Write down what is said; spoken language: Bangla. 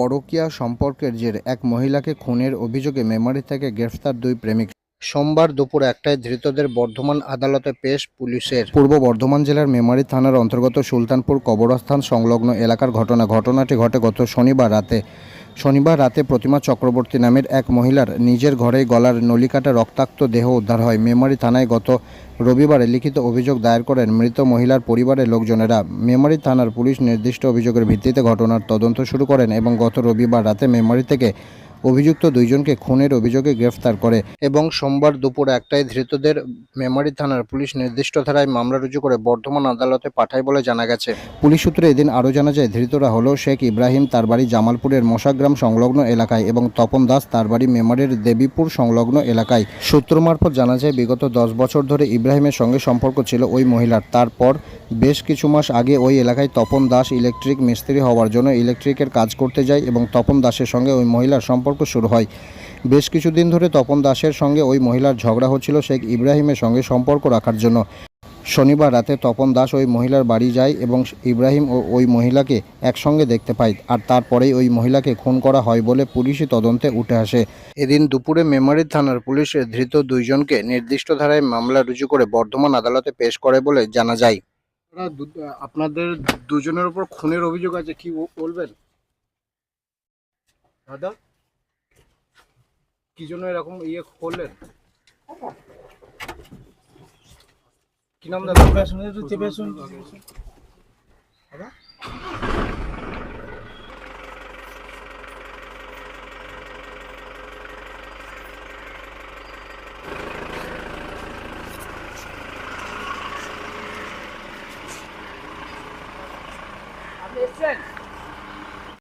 পরকীয়া সম্পর্কের জের এক মহিলাকে খুনের অভিযোগে মেমারি থেকে গ্রেফতার দুই প্রেমিক। সোমবার দুপুর একটায় ধৃতদের বর্ধমান আদালতে পেশ পুলিশের। পূর্ব বর্ধমান জেলার মেমারি থানার অন্তর্গত সুলতানপুর কবরস্থান সংলগ্ন এলাকার ঘটনা ঘটনাটি ঘটে গত শনিবার রাতে। শনিবার রাতে প্রতিমা চক্রবর্তী নামের এক মহিলার নিজের ঘরে গলার নলিকাটা রক্তাক্ত দেহ উদ্ধার হয়। মেমারি থানায় গত রবিবারে লিখিত অভিযোগ দায়ের করেন মৃত মহিলার পরিবারের লোকজনেরা। মেমারি থানার পুলিশ নির্দিষ্ট অভিযোগের ভিত্তিতে ঘটনার তদন্ত শুরু করেন এবং গত রবিবার রাতে মেমারি থেকে অভিযুক্ত দুইজনকে খুনের অভিযোগে গ্রেফতার করে এবং সোমবার দুপুর একটায় ধৃতদের মেমারি থানার পুলিশ নির্দিষ্ট ধারায় মামলা রুজু করে বর্ধমান আদালতে পাঠায় বলে জানা গেছে। পুলিশ সূত্রে এদিন আরও জানা যায়, ধৃতরা হলো শেখ ইব্রাহিম, তার বাড়ি জামালপুরের মশাগ্রাম সংলগ্ন এলাকায় এবং তপন দাস, তার বাড়ি মেমারির দেবীপুর সংলগ্ন এলাকায়। সূত্র মারফত জানা যায়, বিগত দশ বছর ধরে ইব্রাহিমের সঙ্গে সম্পর্ক ছিল ওই মহিলার। তারপর বেশ কিছু মাস আগে ওই এলাকায় তপন দাস ইলেকট্রিক মিস্ত্রি হওয়ার জন্য ইলেকট্রিকের কাজ করতে যায় এবং তপন দাসের সঙ্গে ওই মহিলার সম্পর্ক শুরু হয়। বেশ কিছুদিন ধরে তপন দাসের সঙ্গে ওই মহিলার ঝগড়া হচ্ছিল শেখ ইব্রাহিমের সঙ্গে সম্পর্ক রাখার জন্য। শনিবার রাতে তপন দাস ওই মহিলার বাড়ি যায় এবং ইব্রাহিম ও ওই মহিলাকে একসঙ্গে দেখতে পায় আর তারপরেই ওই মহিলাকে খুন করা হয় বলে পুলিশি তদন্তে উঠে আসে। এদিন দুপুরে মেমারি থানার পুলিশ ধৃত দুইজনকে নির্দিষ্ট ধারায় মামলা রুজু করে বর্ধমান আদালতে পেশ করে বলে জানা যায়। আপনাদের দুজনের উপর খুনের অভিযোগ আছে কি বলবেন? দাদা? কি জন্য এরকম ইয়ে করলেন? কি নাম দাদা? Listen.